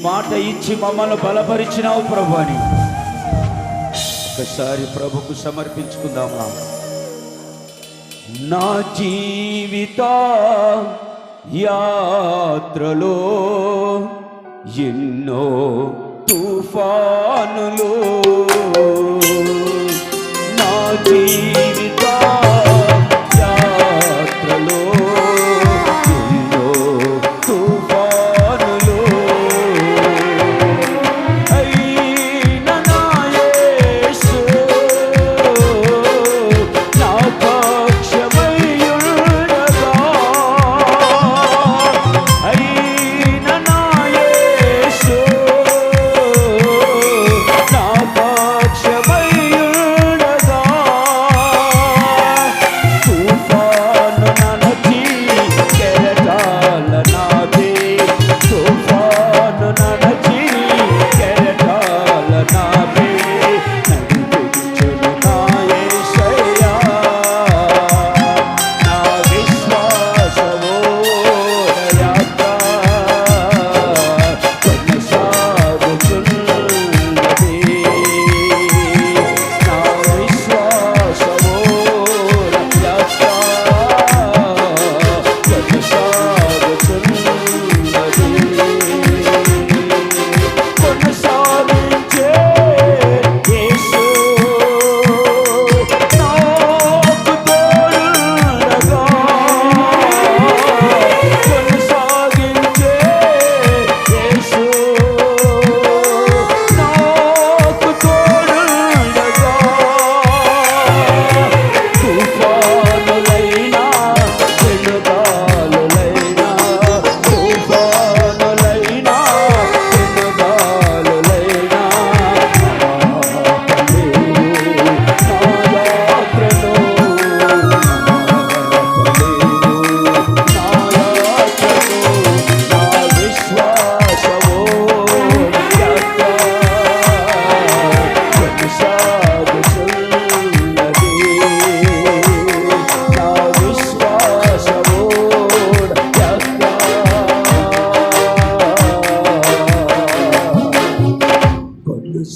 మాట ఇచ్చి మమ్మల్ని బలపరిచినావు ప్రభు అని. ఒకసారి ప్రభుకు సమర్పించుకుందామా? నా జీవిత యాత్రలో ఎన్నో తుఫానులు. నా జీవిత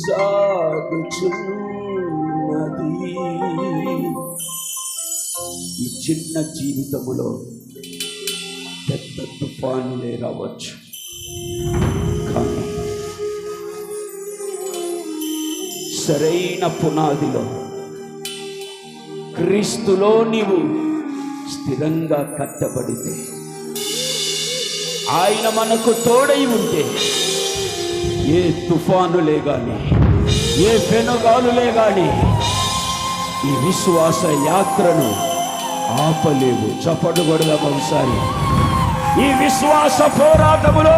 సాగుచున్నది. ఈ చిన్న జీవితములో పెద్ద తుఫానులే రావచ్చు. కానీ సరైన పునాదిలో క్రీస్తులో నీవు స్థిరంగా కట్టబడితే ఆయన మనకు తోడై ఉంటే ఏ తుఫానులే కానీ ఏ పెనుగాలులే కానీ ఈ విశ్వాస యాత్రను ఆపలేవు. చప్పడు కొడదాం ఒకసారి ఈ విశ్వాస పోరాటములో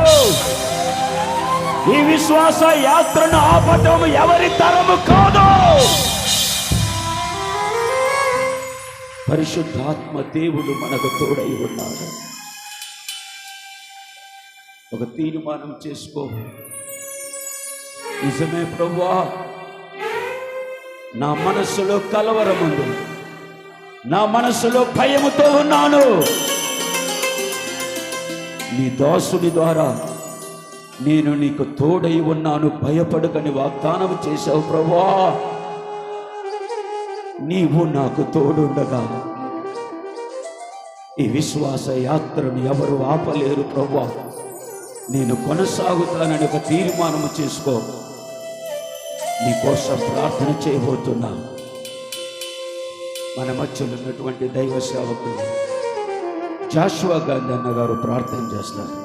ఈ విశ్వాస యాత్రను ఆపటం ఎవరి తరము కాదు? పరిశుద్ధాత్మ దేవుడు మనకు తోడై ఉన్నాడు. ఒక తీర్మానం చేసుకో. నిజమే ప్రభువా. నా మనస్సులో కలవరం ఉంది. నా మనస్సులో భయముతో ఉన్నాను. నీ దాసుని ద్వారా నేను నీకు తోడై ఉన్నాను. భయపడకని వాగ్దానం చేశావు ప్రభా నీవు నాకు తోడుండగా. ఈ విశ్వాస యాత్రను ఎవరు ఆపలేరు ప్రభా నేను కొనసాగుతానని ఒక తీర్మానం చేసుకో. నీకోసం ప్రార్థన చేయబోతున్నా. మన మధ్యలో ఉన్నటువంటి దైవ సేవకులు జాషువా గాంధీ అన్నగారు ప్రార్థన చేస్తారు.